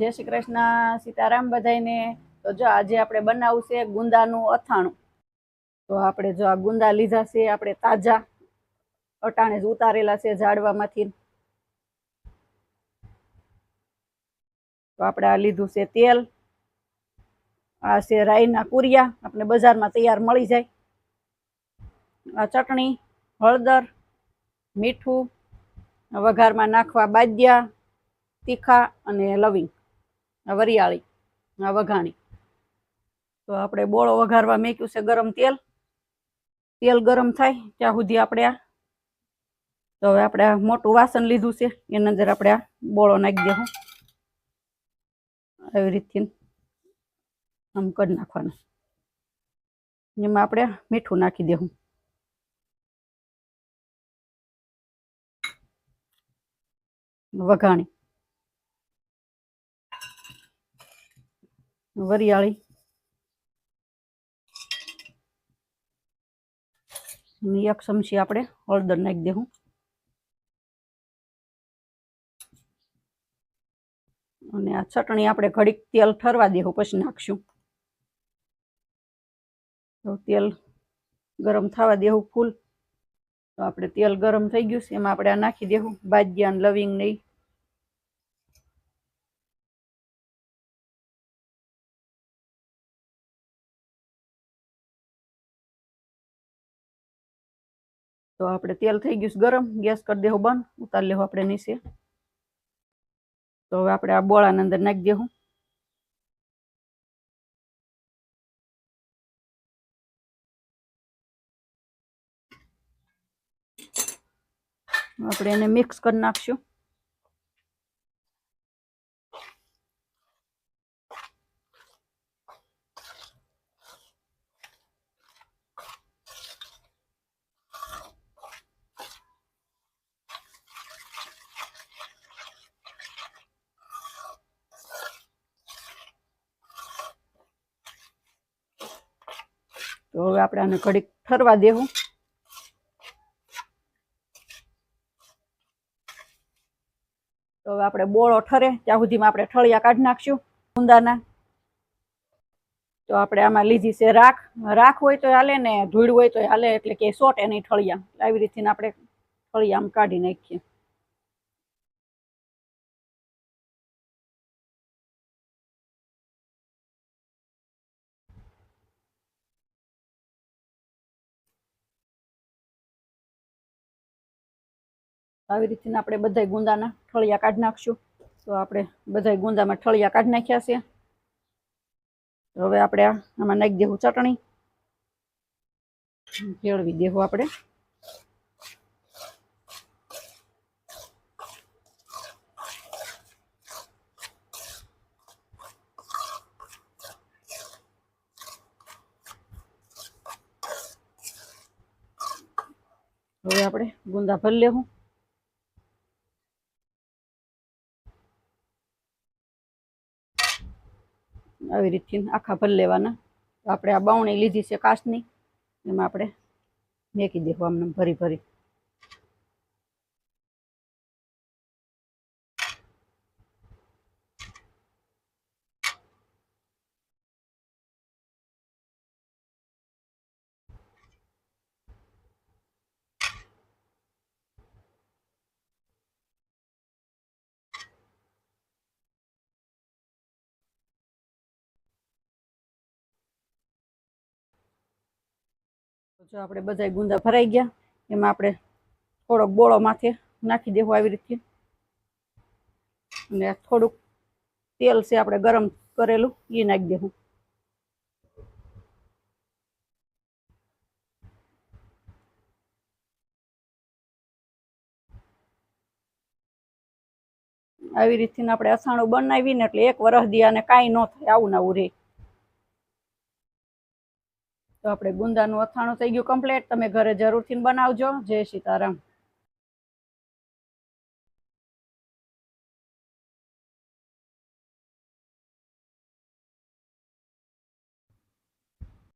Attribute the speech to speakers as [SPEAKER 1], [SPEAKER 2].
[SPEAKER 1] જય શ્રી કૃષ્ણ, સીતારામ બધાઈને તો જો આજે આપણે બનાવવું છે ગુંદાનું અથાણું. તો આપણે જો આ ગુંદા લીધા છે, આપણે તાજા અટાણે જ ઉતારેલા છે ઝાડવામાંથી. તો આપણે આ લીધું છે તેલ. આ છે રાઈના કુરિયા આપણે બજારમાં તૈયાર મળી જાય. આ ચટણી, હળદર, મીઠું, વઘારમાં નાખવા બાજ્યા તીખા અને લવિંગ. વરિયાળી વઘાણી. તો આપણે બોળો વઘારવા મેક્યું છે ગરમ તેલ. તેલ ગરમ થાય ત્યાં સુધી આપણે આ તો હવે આપણે આ મોટું વાસણ લીધું છે. એની અંદર આપણે આ બોળો નાખી દેવું. આવી રીતથી આમ કરી નાખવાનું. એમાં આપણે મીઠું નાખી દેવું. વઘાણી. વરિયાળી. એક ચમચી આપણે હળદર નાખી દેવું. અને આ ચટણી આપણે ઘડીક તેલ ઠરવા દેવું, પછી નાખશું. તો તેલ ગરમ થવા દેવું ફૂલ. તો આપણે તેલ ગરમ થઈ ગયું છે, એમાં આપણે આ નાખી દેવું. બાજિયા લવિંગ નહીં તો આપણે તેલ થઈ ગયું છે ગરમ, ગેસ કરી દેવું બંધ, ઉતાર લેવું આપણે નીચે. તો હવે આપણે આ બોળાની અંદર નાખી દેવું આપણે એને મિક્સ કરી નાખશું. તો હવે આપણે આને ઘડીક ઠરવા દેવું. તો હવે આપણે બોળો ઠરે, ત્યાં સુધીમાં આપણે ઠળિયા કાઢી નાખશું ઊંદાના તો આપણે આમાં લીધી છે રાખ. રાખ હોય તો હાલે ને ધૂળ હોય તો હાલે, એટલે કે સોટે નહીં ઠળિયા. આવી રીતે આપણે ઠળિયા આમ કાઢી નાખીએ. આવી રીતના આપણે બધા ગુંદાના ઠળિયા કાઢી નાખશું. તો આપણે બધા ગુંદામાં ઠળિયા કાઢી નાખ્યા છે. હવે આપણે આમાં નાખી દેવું ચટણી. કેળવી દેવું આપણે. હવે આપણે ગુંદા ભરી લેવું આવી રીતથી આખા ભરી લેવાના. આપણે આ બાવણી લીધી છે કાચની. એમાં આપણે મેકી દેવું આમને ભરી ભરી. જો આપણે બધા ગુંદા ભરાઈ ગયા, એમાં આપણે થોડોક બોળો માથે નાખી દેવું આવી રીતે. અને થોડુંક તેલ છે આપણે ગરમ કરેલું એ નાખી દેવું. આવી રીતથી આપણે અસાણું બનાવીને એટલે એક વરસ દી અને કાંઈ ન થાય, આવું ને આવું રહે. તો આપણે ગુંદાનું અથાણું થઈ ગયું કમ્પ્લીટ તમે ઘરે જરૂરથી બનાવજો. જય સીતારામ